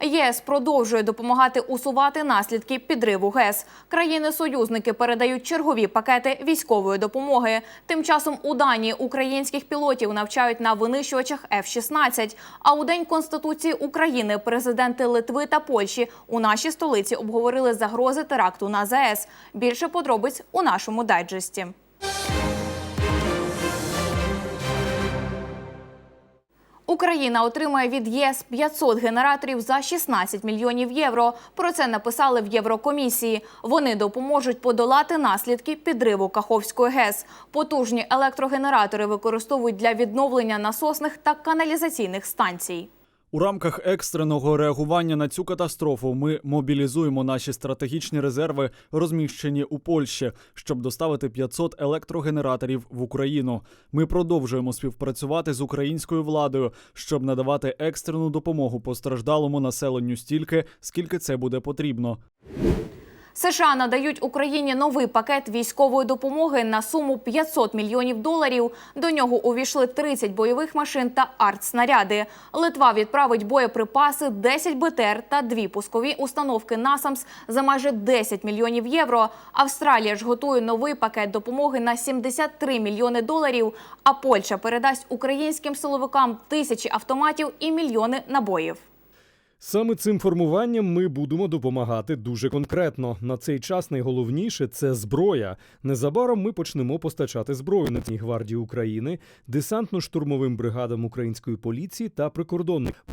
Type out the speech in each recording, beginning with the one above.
ЄС продовжує допомагати усувати наслідки підриву ГЕС. Країни-союзники передають чергові пакети військової допомоги. Тим часом у Данії українських пілотів навчають на винищувачах F-16. А у день конституції України президенти Литви та Польщі у нашій столиці обговорили загрози теракту на ЗАЕС. Більше подробиць у нашому дайджесті. Україна отримає від ЄС 500 генераторів за 16 мільйонів євро. Про це написали в Єврокомісії. Вони допоможуть подолати наслідки підриву Каховської ГЕС. Потужні електрогенератори використовують для відновлення насосних та каналізаційних станцій. У рамках екстреного реагування на цю катастрофу ми мобілізуємо наші стратегічні резерви, розміщені у Польщі, щоб доставити 500 електрогенераторів в Україну. Ми продовжуємо співпрацювати з українською владою, щоб надавати екстрену допомогу постраждалому населенню стільки, скільки це буде потрібно. США надають Україні новий пакет військової допомоги на суму 500 мільйонів доларів. До нього увійшли 30 бойових машин та артснаряди. Литва відправить боєприпаси, 10 БТР та дві пускові установки НАСАМС за майже 10 мільйонів євро. Австралія ж готує новий пакет допомоги на 73 мільйони доларів. А Польща передасть українським силовикам тисячі автоматів і мільйони набоїв. Саме цим формуванням ми будемо допомагати дуже конкретно. На цей час найголовніше це зброя. Незабаром ми почнемо постачати зброю Національній гвардії України, десантно-штурмовим бригадам української поліції та прикордонних.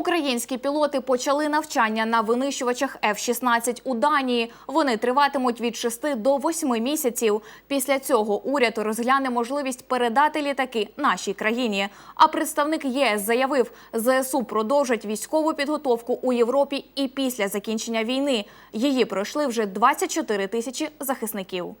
Українські пілоти почали навчання на винищувачах F-16 у Данії. Вони триватимуть від 6 до 8 місяців. Після цього уряд розгляне можливість передати літаки нашій країні. А представник ЄС заявив, ЗСУ продовжать військову підготовку у Європі і після закінчення війни. Її пройшли вже 24 тисячі захисників.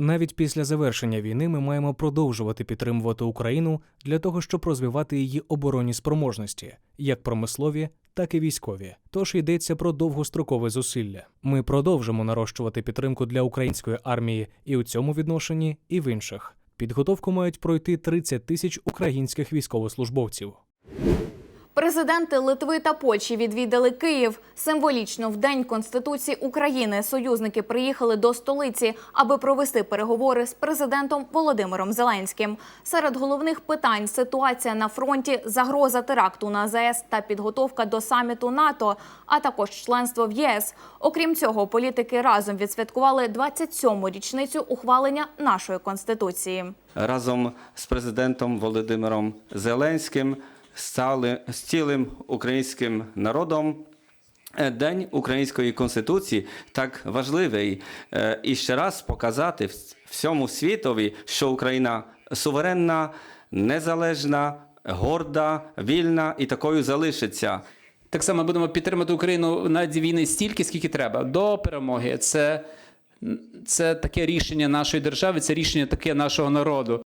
Навіть після завершення війни ми маємо продовжувати підтримувати Україну для того, щоб розвивати її оборонні спроможності, як промислові, так і військові. Тож йдеться про довгострокове зусилля. Ми продовжимо нарощувати підтримку для української армії і у цьому відношенні, і в інших. Підготовку мають пройти 30 тисяч українських військовослужбовців. Президенти Литви та Польщі відвідали Київ. Символічно в День Конституції України союзники приїхали до столиці, аби провести переговори з президентом Володимиром Зеленським. Серед головних питань ситуація на фронті, загроза теракту на ЗАЕС та підготовка до саміту НАТО, а також членство в ЄС. Окрім цього, політики разом відсвяткували 27-му річницю ухвалення нашої конституції. разом з президентом Володимиром Зеленським з цілим українським народом. Е, День української конституції так важливий е, і ще раз показати всьому світові, що Україна суверенна, незалежна, горда, вільна і такою залишиться. Так само будемо підтримати Україну на війни стільки, скільки треба до перемоги. Це, це таке рішення нашої держави, це рішення таке нашого народу.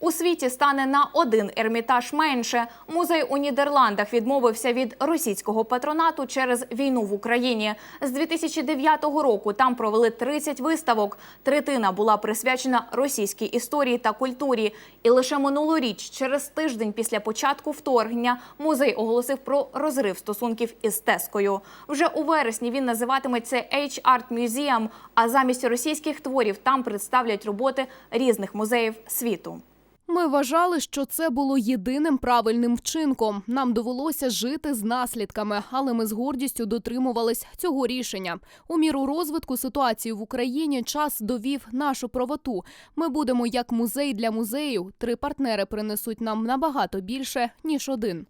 У світі стане на один ермітаж менше. Музей у Нідерландах відмовився від російського патронату через війну в Україні. З 2009 року там провели 30 виставок. Третина була присвячена російській історії та культурі. І лише минулоріч, через тиждень після початку вторгнення, музей оголосив про розрив стосунків із Тескою. Вже у вересні він називатиметься H-Art Museum, а замість російських творів там представлять роботи різних музеїв світу. Ми вважали, що це було єдиним правильним вчинком. Нам довелося жити з наслідками, але ми з гордістю дотримувались цього рішення. У міру розвитку ситуації в Україні час довів нашу правоту. Ми будемо як музей для музею. Три партнери принесуть нам набагато більше ніж один.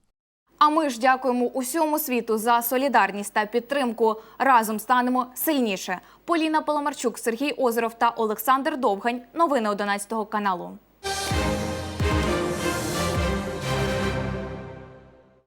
А ми ж дякуємо усьому світу за солідарність та підтримку. Разом станемо сильніше. Поліна Паламарчук, Сергій Озеров та Олександр Довгань. Новини 11 каналу.